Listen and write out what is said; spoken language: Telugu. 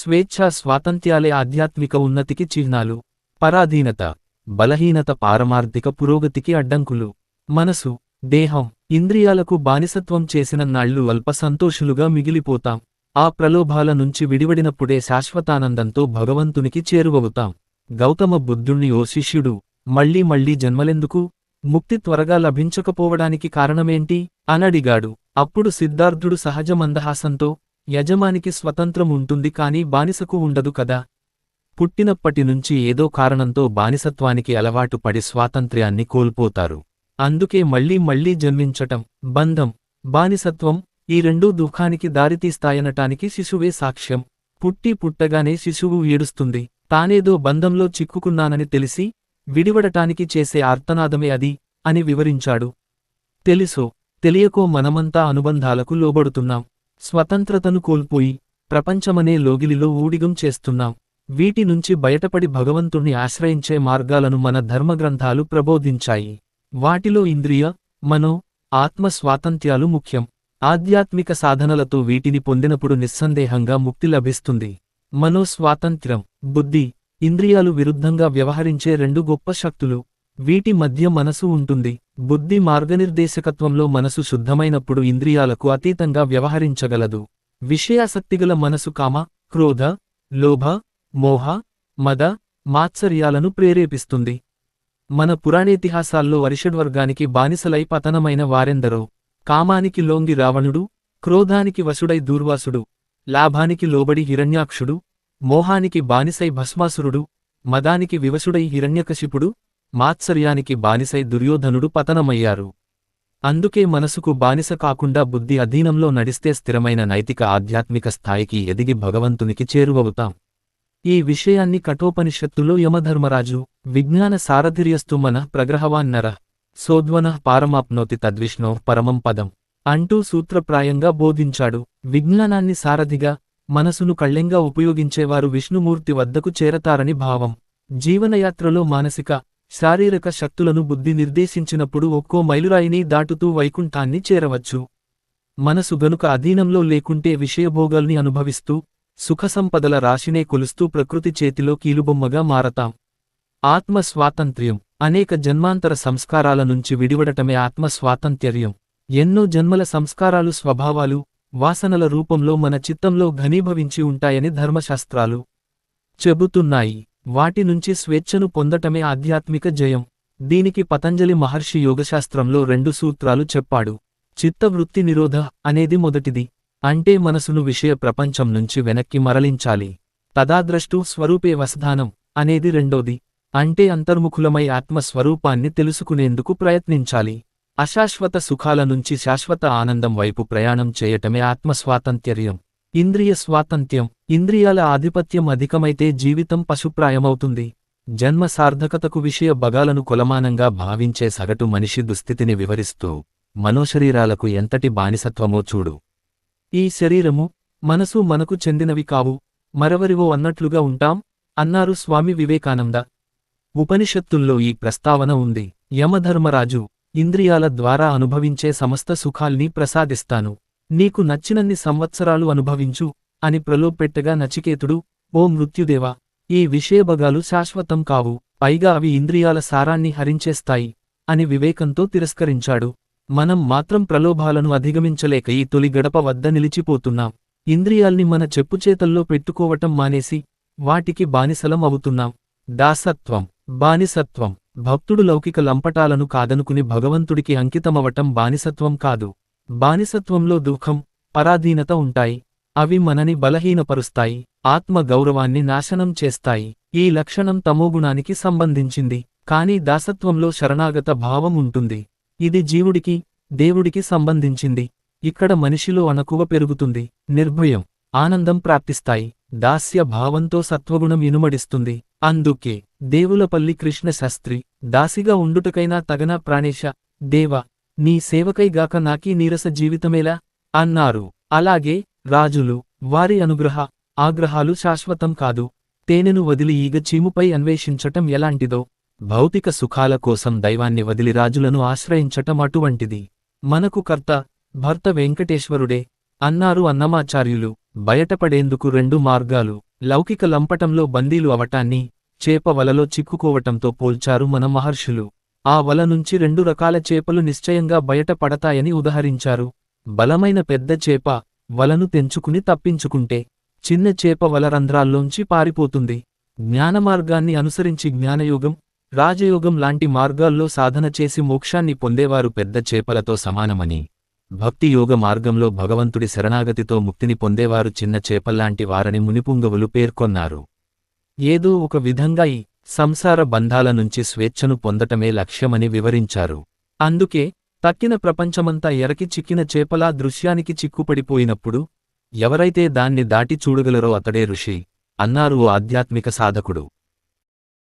స్వేచ్ఛ స్వాతంత్ర్యాలే ఆధ్యాత్మిక ఉన్నతికి చిహ్నాలు. పరాధీనత బలహీనత పారమార్థిక పురోగతికి అడ్డంకులు. మనసు దేహం ఇంద్రియాలకు బానిసత్వం చేసిన నాళ్ళు అల్ప సంతోషులుగా మిగిలిపోతాం. ఆ ప్రలోభాల నుంచి విడివడినప్పుడే శాశ్వతానందంతో భగవంతునికి చేరువవుతాం. గౌతమ బుద్ధుణ్ణి ఓ శిష్యుడు మళ్ళీ మళ్ళీ జన్మలెందుకు? ముక్తి త్వరగా లభించకపోవడానికి కారణమేంటి? అనడిగాడు. అప్పుడు సిద్ధార్థుడు సహజ మందహాసంతో యజమానికి స్వతంత్రం ఉంటుంది కాని బానిసకు ఉండదు కదా. పుట్టినప్పటి నుంచి ఏదో కారణంతో బానిసత్వానికి అలవాటు పడి స్వాతంత్ర్యాన్ని కోల్పోతారు. అందుకే మళ్ళీ మళ్ళీ జన్మించటం బంధం బానిసత్వం ఈ రెండూ దుఃఖానికి దారితీస్తాయనటానికి శిశువే సాక్ష్యం. పుట్టి పుట్టగానే శిశువు ఏడుస్తుంది. తానేదో బంధంలో చిక్కుకున్నానని తెలిసి విడివడటానికి చేసే ఆర్తనాదమే అది అని వివరించాడు. తెలుసో తెలియకో మనమంతా అనుబంధాలకు లోబడుతున్నాం. స్వతంత్రతను కోల్పోయి ప్రపంచమనే లోగిలిలో ఊడిగం చేస్తున్నాం. వీటి నుంచి బయటపడి భగవంతుణ్ణి ఆశ్రయించే మార్గాలను మన ధర్మగ్రంథాలు ప్రబోధించాయి. వాటిలో ఇంద్రియ మనో ఆత్మ స్వాతంత్ర్యాలు ముఖ్యం. ఆధ్యాత్మిక సాధనలతో వీటిని పొందినప్పుడు నిస్సందేహంగా ముక్తి లభిస్తుంది. మనో స్వాతంత్ర్యం బుద్ధి ఇంద్రియాలు విరుద్ధంగా వ్యవహరించే రెండు గొప్ప శక్తులు. వీటి మధ్య మనసు ఉంటుంది. బుద్ధి మార్గనిర్దేశకత్వంలో మనసు శుద్ధమైనప్పుడు ఇంద్రియాలకు అతీతంగా వ్యవహరించగలదు. విషయాసక్తిగల మనసు కామ క్రోధ లోభ మోహ మద మాత్సర్యాలను ప్రేరేపిస్తుంది. మన పురాణేతిహాసాల్లో వరిషడ్వర్గానికి బానిసలై పతనమైన వారెందరో కామానికి లోంగి రావణుడు క్రోధానికి వసుడై దూర్వాసుడు లాభానికి లోబడి హిరణ్యాక్షుడు మోహానికి బానిసై భస్మాసురుడు మదానికి వివసుడై హిరణ్యకశిపుడు మాత్సర్యానికి బానిసై దుర్యోధనుడు పతనమయ్యారు. అందుకే మనసుకు బానిస కాకుండా బుద్ధి అధీనంలో నడిస్తే స్థిరమైన నైతిక ఆధ్యాత్మిక స్థాయికి ఎదిగి భగవంతునికి చేరువవుతాం. ఈ విషయాన్ని కఠోపనిషత్తులో యమధర్మరాజు విజ్ఞాన సారథిర్యస్తు మన ప్రగ్రహవాన్నర సోద్వన పారమాప్నోతి తద్విష్ణో పరమం పదం అంటూ సూత్రప్రాయంగా బోధించాడు. విజ్ఞానాన్ని సారథిగా మనసును కళ్ళెంగా ఉపయోగించేవారు విష్ణుమూర్తి వద్దకు చేరతారని భావం జీవనయాత్రలో మానసిక శారీరక శక్తులను బుద్ధి నిర్దేశించినప్పుడు ఒక్కో మైలురాయిని దాటుతూ వైకుంఠాన్ని చేరవచ్చు. మనసు గనుక అధీనంలో లేకుంటే విషయభోగాల్ని అనుభవిస్తూ సుఖసంపదల రాశినే కొలుస్తూ ప్రకృతి చేతిలో కీలుబొమ్మగా మారతాం. ఆత్మ స్వాతంత్ర్యం అనేక జన్మాంతర సంస్కారాల నుంచి విడివడటమే ఆత్మ స్వాతంత్ర్యం ఎన్నో జన్మల సంస్కారాలు స్వభావాలు వాసనల రూపంలో మన చిత్తంలో ఘనీభవించి ఉంటాయని ధర్మశాస్త్రాలు చెబుతున్నాయి. వాటి నుంచి స్వేచ్ఛను పొందటమే ఆధ్యాత్మిక జయం. దీనికి పతంజలి మహర్షి యోగశాస్త్రంలో రెండు సూత్రాలు చెప్పాడు. చిత్తవృత్తి నిరోధ అనేది మొదటిది. అంటే మనసును విషయ ప్రపంచం నుంచి వెనక్కి మరలించాలి. తదాద్రష్టు స్వరూపే వసధానం అనేది రెండోది. అంటే అంతర్ముఖులమై ఆత్మస్వరూపాన్ని తెలుసుకునేందుకు ప్రయత్నించాలి. అశాశ్వత సుఖాల నుంచి శాశ్వత ఆనందం వైపు ప్రయాణం చేయటమే ఆత్మస్వాతంత్ర్యం. ఇంద్రియ స్వాతంత్ర్యం ఇంద్రియాల ఆధిపత్యం అధికమైతే జీవితం పశుప్రాయమవుతుంది. జన్మ సార్థకతకు విషయ బగాలను కులమానంగా భావించే సగటు మనిషి దుస్థితిని వివరిస్తూ మనోశరీరాలకు ఎంతటి బానిసత్వమో చూడు. ఈ శరీరము మనసు మనకు చెందినవి కావు మరెవరివో అన్నట్లుగా ఉంటాం అన్నారు స్వామి వివేకానంద. ఉపనిషత్తుల్లో ఈ ప్రస్తావన ఉంది. యమధర్మరాజు ఇంద్రియాల ద్వారా అనుభవించే సమస్త సుఖాల్ని ప్రసాదిస్తాను. నీకు నచ్చినన్ని సంవత్సరాలు అనుభవించు అని ప్రలోభపెట్టగా నచికేతుడు ఓ మృత్యుదేవా ఈ విషయభగాలు శాశ్వతం కావు పైగా అవి ఇంద్రియాల సారాన్ని హరించేస్తాయి అని వివేకంతో తిరస్కరించాడు. మనం మాత్రం ప్రలోభాలను అధిగమించలేక ఈ తొలి గడప వద్ద నిలిచిపోతున్నాం. ఇంద్రియాల్ని మన చెప్పుచేతల్లో పెట్టుకోవటం మానేసి వాటికి బానిసలం అవుతున్నాం. దాసత్వం బానిసత్వం భక్తుడు లౌకిక లంపటాలను కాదనుకుని భగవంతుడికి అంకితమవటం బానిసత్వం కాదు. బానిసత్వంలో దుఃఖం పరాధీనత ఉంటాయి. అవి మనని బలహీనపరుస్తాయి. ఆత్మ గౌరవాన్ని నాశనం చేస్తాయి. ఈ లక్షణం తమోగుణానికి సంబంధించింది. కాని దాసత్వంలో శరణాగత భావం ఉంటుంది. ఇది జీవుడికి దేవుడికి సంబంధించింది. ఇక్కడ మనిషిలో అణకువ పెరుగుతుంది. నిర్భయం ఆనందం ప్రాప్తిస్తాయి. దాస్య భావంతో సత్వగుణం ఇనుమడిస్తుంది. అందుకే దేవులపల్లి కృష్ణ శాస్త్రి దాసిగా ఉండుటకైనా తగన ప్రాణేశ దేవ నీ సేవకైగాక నాకీ నీరస జీవితమేలా? అన్నారు. అలాగే రాజులు వారి అనుగ్రహ ఆగ్రహాలు శాశ్వతం కాదు. తేనెను వదిలి ఈగ చీముపై అన్వేషించటం ఎలాంటిదో? భౌతిక సుఖాల కోసం దైవాన్ని వదిలి రాజులను ఆశ్రయించటం అటువంటిది. మనకు కర్త భర్త వెంకటేశ్వరుడే అన్నారు అన్నమాచార్యులు. బయటపడేందుకు రెండు మార్గాలు. లౌకిక లంపటంలో బందీలు అవటాన్ని చేప వలలో చిక్కుకోవటంతో పోల్చారు మన మహర్షులు. ఆ వల నుంచి రెండు రకాల చేపలు నిశ్చయంగా బయట పడతాయని ఉదహరించారు. బలమైన పెద్ద చేప వలను తెంచుకుని తప్పించుకుంటే చిన్న చేప వల రంధ్రాల్లోంచి పారిపోతుంది. జ్ఞానమార్గాన్ని అనుసరించి జ్ఞానయోగం రాజయోగం లాంటి మార్గాల్లో సాధన చేసి మోక్షాన్ని పొందేవారు పెద్ద చేపలతో సమానమని భక్తియోగ మార్గంలో భగవంతుడి శరణాగతితో ముక్తిని పొందేవారు చిన్న చేపల్లాంటి వారని మునిపుంగవులు పేర్కొన్నారు. ఏదో ఒక విధంగా ఈ సంసార బంధాల నుంచి స్వేచ్ఛను పొందటమే లక్ష్యమని వివరించారు. అందుకే తక్కిన ప్రపంచమంతా ఎరకి చిక్కిన చేపలా దృశ్యానికి చిక్కుపడిపోయినప్పుడు ఎవరైతే దాన్ని దాటి చూడగలరో అతడే ఋషి అన్నారు ఓ ఆధ్యాత్మిక సాధకుడు.